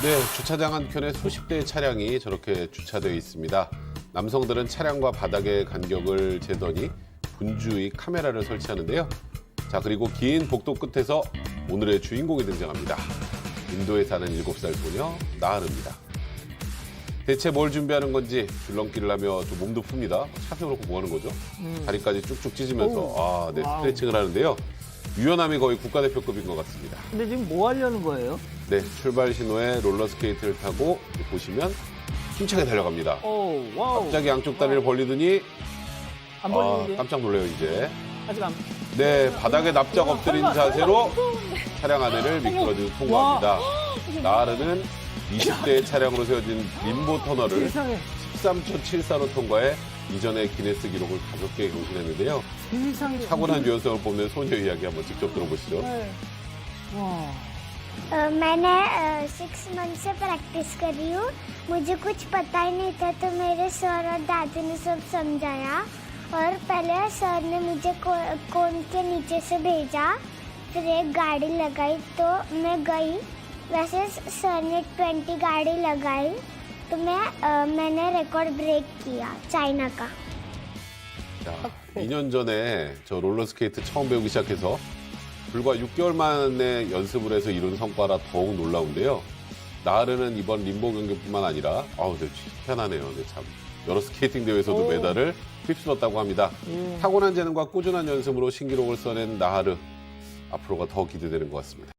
네, 주차장 한 켠에 수십 대의 차량이 저렇게 주차되어 있습니다. 남성들은 차량과 바닥의 간격을 재더니 분주히 카메라를 설치하는데요. 자, 그리고 긴 복도 끝에서 오늘의 주인공이 등장합니다. 인도에 사는 7살 소녀 나하르입니다. 대체 뭘 준비하는 건지 줄넘기를 하며 또 몸도 풉니다. 차 세워놓고 뭐 하는 거죠? 다리까지 쭉쭉 찢으면서 아, 네. 스트레칭을 하는데요. 유연함이 거의 국가대표급인 것 같습니다. 근데 지금 뭐 하려는 거예요? 네, 출발 신호에 롤러스케이트를 타고 보시면 힘차게 달려갑니다. 오, 와우. 갑자기 양쪽 다리를 벌리더니 안 아, 벌리는데? 깜짝 놀래요 이제. 아직 안. 네, 바닥에 납작 엎드린 설마, 자세로 차량 안에를 미끄러지고 통과합니다. 나르는 20대의 차량으로 세워진 림보 터널을 세상에, 13초 74로 통과해 이전의 기네스 기록을 가볍게 경신했는데요. 타고난 유연성을 뽐낸 소녀 이야기 한번 직접 들어보시죠. 네. 와. अ, मैंने six month से प्रैक्टिस कर रही हूँ मुझे कुछ पता ही नहीं था तो मेरे सर और दादी ने सब समझाया और पहले सर ने मुझे को, कोन के नीचे से भेजा फिर एक गाड़ी लगाई तो मैं गई वैसे सर ने ट्वेंटी गाड़ी लगाई तो मैं अ, मैंने रिकॉर्ड ब्रेक किया चाइना का 자, 2년 전에 저 롤러스케이트 처음 배우기 시작해서 불과 6개월 만에 연습을 해서 이룬 성과라 더욱 놀라운데요. 나르는 이번 림보 경기뿐만 아니라 아우, 네, 편하네요. 네, 참. 여러 스케이팅 대회에서도 오. 메달을 휩쓸었다고 합니다. 예. 타고난 재능과 꾸준한 연습으로 신기록을 써낸 나하르. 앞으로가 더 기대되는 것 같습니다.